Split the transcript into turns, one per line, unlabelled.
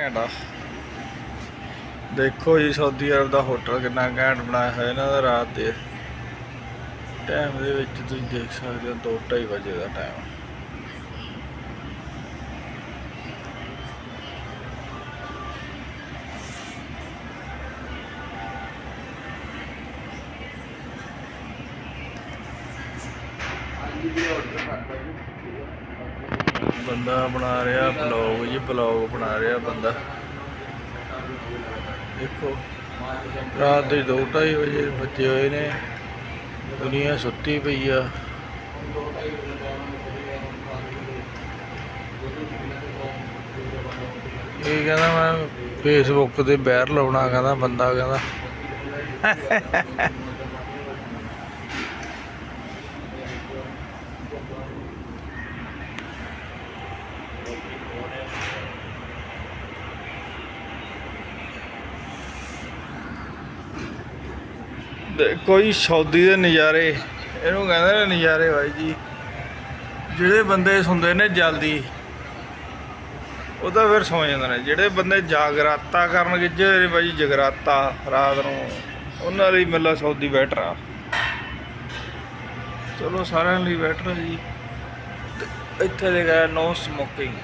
ਘੈਂਟਾ ਦੇਖੋ ਜੀ, Saudi Arab ਦਾ hotel ਕਿੰਨਾ ਘੈਂਟ ਬਣਾਇਆ ਹੋਇਆ ਇਹਨਾਂ ਦਾ ਰਾਤ ਦੇ। ਟਾਈਮ ਦੇ ਵਿੱਚ ਤੁਸੀਂ ਦੇਖ ਸਕਦੇ ਹੋ 2:30 ਵਜੇ ਦਾ ਟਾਈਮ ਬੰਦਾ ਬਣਾ ਰਿਹਾ ਬਲੌਗ ਜੀ ਬਲੌਗ ਬਣਾ ਰਿਹਾ ਬੰਦਾ। ਦੇਖੋ, ਰਾਤ ਦੇ 2:30 ਵਜੇ ਬੱਚੇ ਹੋਏ ਨੇ, ਦੁਨੀਆ ਸੁੱਤੀ ਪਈ ਆ। ਇਹ ਕਹਿੰਦਾ ਮੈਂ ਫੇਸਬੁੱਕ ਤੇ ਬੈਰ ਲਾਉਣਾ, ਕਹਿੰਦਾ ਬੰਦਾ ਕਹਿੰਦਾ। ਕੋਈ ਜੀ ਸਾਊਦੀ ਦੇ ਨਜ਼ਾਰੇ, ਇਹਨੂੰ ਕਹਿੰਦੇ ਨੇ ਨਜ਼ਾਰੇ ਬਾਈ ਜੀ। ਜਿਹੜੇ ਬੰਦੇ ਸੁਣਦੇ ਨੇ ਜਲਦੀ, ਉਹ ਤਾਂ ਫਿਰ ਸੌ ਜਾਂਦੇ ਨੇ। ਜਿਹੜੇ ਬੰਦੇ ਜਾਗਰਾਤਾ ਕਰਨਗੇ ਜਿਹੜੇ ਬਾਈ ਜਗਰਾਤਾ ਰਾਤ ਨੂੰ, ਉਹਨਾਂ ਲਈ ਮਿਲਦਾ ਸਾਊਦੀ ਬੈਟਰ ਆ। ਚਲੋ ਸਾਰਿਆਂ ਲਈ ਬੈਟਰ ਜੀ। ਤੇ ਇੱਥੇ ਲਿਖਿਆ ਨੋ ਸਮੋਕਿੰਗ।